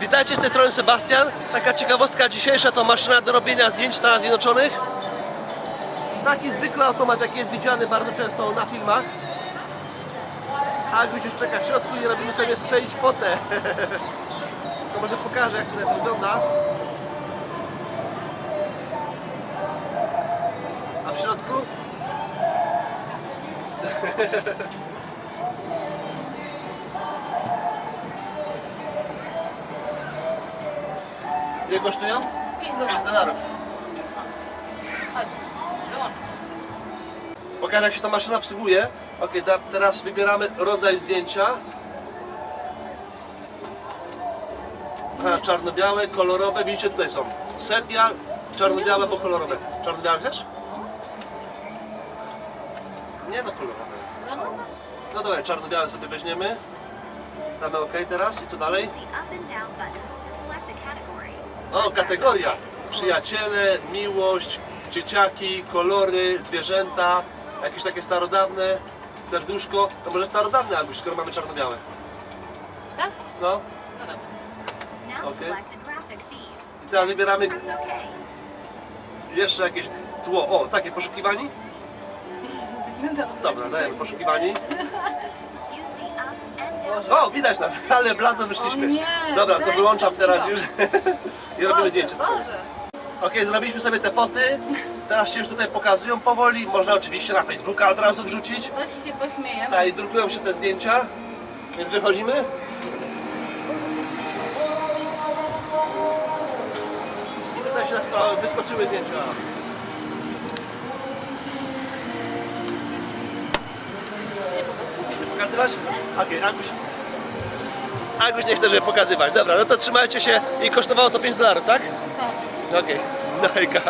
Witajcie z tej strony Sebastian. Taka ciekawostka dzisiejsza to maszyna do robienia zdjęć w Stanach Zjednoczonych. Taki zwykły automat, jaki jest widziany bardzo często na filmach. Aguś już czeka w środku i robimy sobie strzelić fotę. To może pokażę jak tutaj to wygląda. A w środku? Ile kosztują? 5 5 dolarów. dolarów. Chodź, wyłącz. Pokażę jak się ta maszyna obsługuje. Ok, da, teraz wybieramy rodzaj zdjęcia. Aha, czarno-białe, kolorowe, widzicie tutaj są. Sepia, czarno-białe, bo kolorowe. Czarno-białe chcesz? Nie no kolorowe. No dobra, czarno-białe sobie weźmiemy. Damy ok teraz i co dalej? the up and down buttons to select a category. O, kategoria. Przyjaciele, miłość, dzieciaki, kolory, zwierzęta, jakieś takie starodawne, serduszko. To może starodawne albo skoro mamy czarno-białe. Tak? No. No dobra. Now Okay. select a graphic theme. I teraz wybieramy Press OK. jeszcze jakieś tło. O, takie poszukiwani? No dobra. Dobra, dajemy poszukiwani. Use the up and down O, widać nas, ale blado wyszliśmy. O nie, Dobra, to weź wyłączam to teraz już i robimy zdjęcie. Ok, zrobiliśmy sobie te foty. Teraz się już tutaj pokazują powoli. Można oczywiście na Facebooka od razu wrzucić. Ktoś się pośmieje. Tak, i drukują się te zdjęcia, więc wychodzimy. I tutaj się na przykład wyskoczyły zdjęcia. Nie pokazywać? Okej, Aguś. Aguś nie chce, żeby pokazywać. Dobra, no to trzymajcie się i kosztowało to 5 dolarów, tak? Tak. Okej, no hejka.